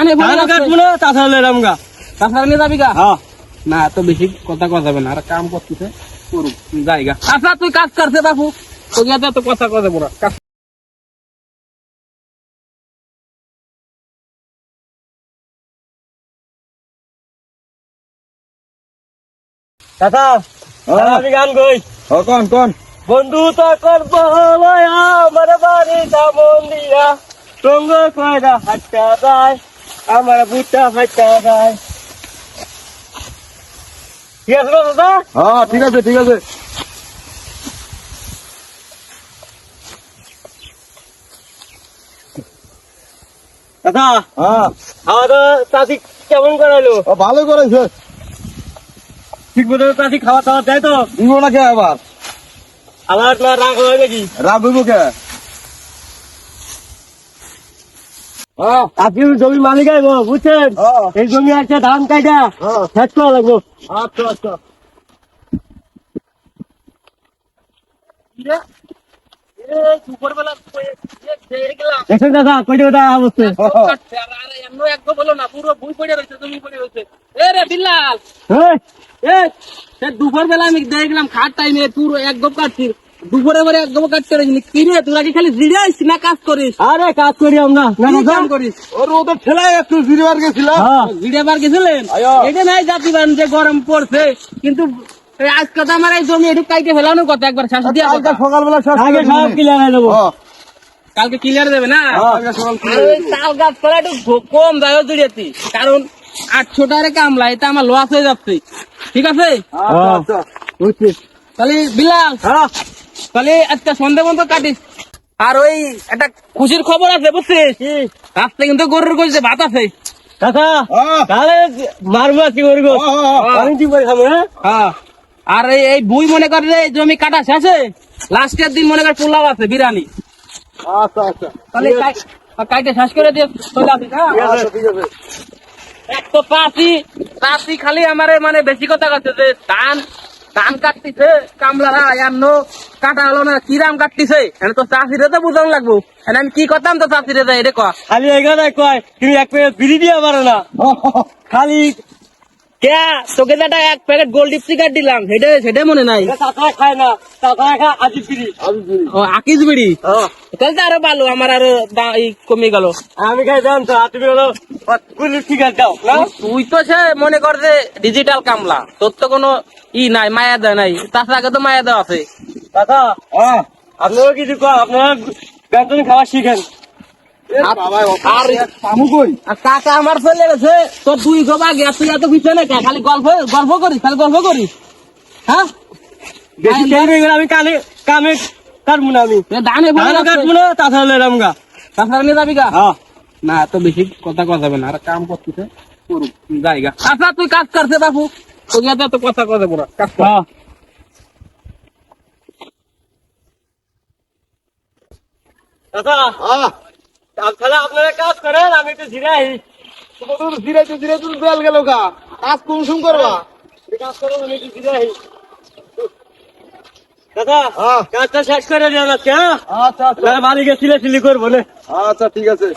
ধানে ধান কাটবো না তাছাড়া এলাম গা। তাছাড়া নিয়ে যাবি গা? হ্যাঁ। না এত বেশি কথা কথা যাবে না। আর কাম করতেছে করুক জায়গা আচ্ছা তুই কাজ করছে বাপু। তোকে এত কথা কথা বলা কাজ চাচা আমি গান কই? ও কোন কোন? বন্ধু তো করব আমার বাড়ি যেমন দিয়া টঙ্গ কয়রা হাঁটা যায়? আমার বুটা হাঁটা যায় ঠিক আছে তো দাদা? হ্যাঁ ঠিক আছে ঠিক আছে। দাদা হ্যাঁ। চাষি কেমন ভালো করেছে। ঠিক মতো চাষি খাওয়া দাওয়া দেয় তো? দিব না কে আবার? আমার না রাগ হয় নাকি? রাগ হইব কে হ্যাঁ, আপনি জমি মালিক আইব বুঝছেন? হ্যাঁ। এই জমি একটা ধান কাইটা হ্যাঁ। শেষ করা লাগবো। আচ্ছা আচ্ছা। দেখছেন দাদা কয়টা কথা অবস্থা একদম বলো না পুরো ভুই পড়ে রয়েছে তুমি পড়ে রয়েছে। এ রে বিল্লাল! হ্যাঁ। এ দুপুর বেলা আমি দেখলাম খাট টাইমে পুরো এক গপ কাটছি। দুপুরে পরে একদম কাটতে রয়েছিস কি রে তোরা কি খালি জিরে আসছিস না কাজ করিস? আরে কাজ করি আমরা। না কি দাদা কাম করিস? ওর ওদের ঠেলায় একটু জিরিবার গেছিলাম। হ্যাঁ। জিরে বার গেছিলেন? এটা নাই জাতি বান যে গরম পড়ছে কিন্তু এই আজ কথা আমার এই জমি একটু কাইটে ফেলানোর কথা একবার শাসি দিয়া কালকে কথা। সকালবেলা করে আগে সব দিবি। ক্লিয়ার হয়ে হ্যাঁ, কালকে ক্লিয়ার দেবে না? আর তাল গাছ করা একটু কম যায় জুড়িয়েছি কারণ আটশো টাকা কামলা এটা আমার লস হয়ে যাচ্ছে। ঠিক আছে? আচ্ছা আচ্ছা। তাহলে বিলাল হ্যাঁ। তাহলে আজকে সন্ধে পর্যন্ত কাটিস। আর ওই একটা খুশির খবর আছে বুঝছিস? রাস্তায় কিন্তু গরুর ভাত আছে। হ্যাঁ, তাহলে মারবো আজকে খাব হ্যাঁ? হ্যাঁ। আর এই বুই মনে করে জমি কাটা শেষে লাস্টের দিন মনে কর পোলাও আছে বিরিয়ানি। আচ্ছা আচ্ছা। তাহলে কাইটে শেষ করে দিয়ে চলে আসিস হ্যাঁ? এক তো চাষি চাষি খালি আমারে মানে বেশি কথা কাটছে যে ধান ধান কাটতিছে কামলারা এন্ন কাটা হলো না কিরাম কাটতিছে? এনে তো চাষিরে তো বুঝান লাগবো। এনে আমি কি করতাম তো চাষিরে তো এটা কয়। খালি এখানে কয় তুমি এক প্যাকেট বিড়ি দিয়ে পারো না। খালি কে তোকে এক প্যাকেট গোল্ড ডিপসিকার দিলাম সেটা সেটা মনে নাই। খায় না খায় আজি বিড়ি। ও আকিস বিড়ি? তাহলে তো আরও ভালো আমার আরও দা- ই কমে গেল। আমি খাই জান তো তুমি হলো দাও তুই তো সে মনে কর যে ডিজিটাল কামলা তোর তো কোনো ই নাই মায়া দেয় নাই। তাছাড়া আগে তো মায়া দেওয়া আছে। দাদা হ্যাঁ আপনারা কিছু আপনারা বেতন খাওয়া শিখেন। আর- বাবা কই? আর কাকা আমার চলে গেছে তোর দুই গোবা গ্যাস তুই এত পিছনে খালি গল্প গল্প করিস খালি গল্প করিস। হ্যাঁ? বেশি টাইম হয়ে গেলে আমি কানে কামে কাটবো না আমি। ধান রাখছে। কাটবো না তাছাড়া এলাম গা। তাছাড়া নিয়ে যাবি গা? হ্যাঁ। না এত বেশি কথা কথা যাবে না আর কাম করতেছে করুক জায়গা আচ্ছা তুই কাজ করছে বাবু তোকে এত কথা কথা বলা কাজ কর। দাদা তাহলে আপনারা কাজ করেন আমি একটু জিরে আহি তোর জিরে তো জিরে তোর বেল গেল গা। কাজ কোন সুম করবা কাজ করেন আমি একটু জিরে আহি দাদা কাজটা শেষ করে দেন আজকে হ্যাঁ? আচ্ছা মালিকে বাড়ি গেছিলে সিলি করব আচ্ছা ঠিক আছে।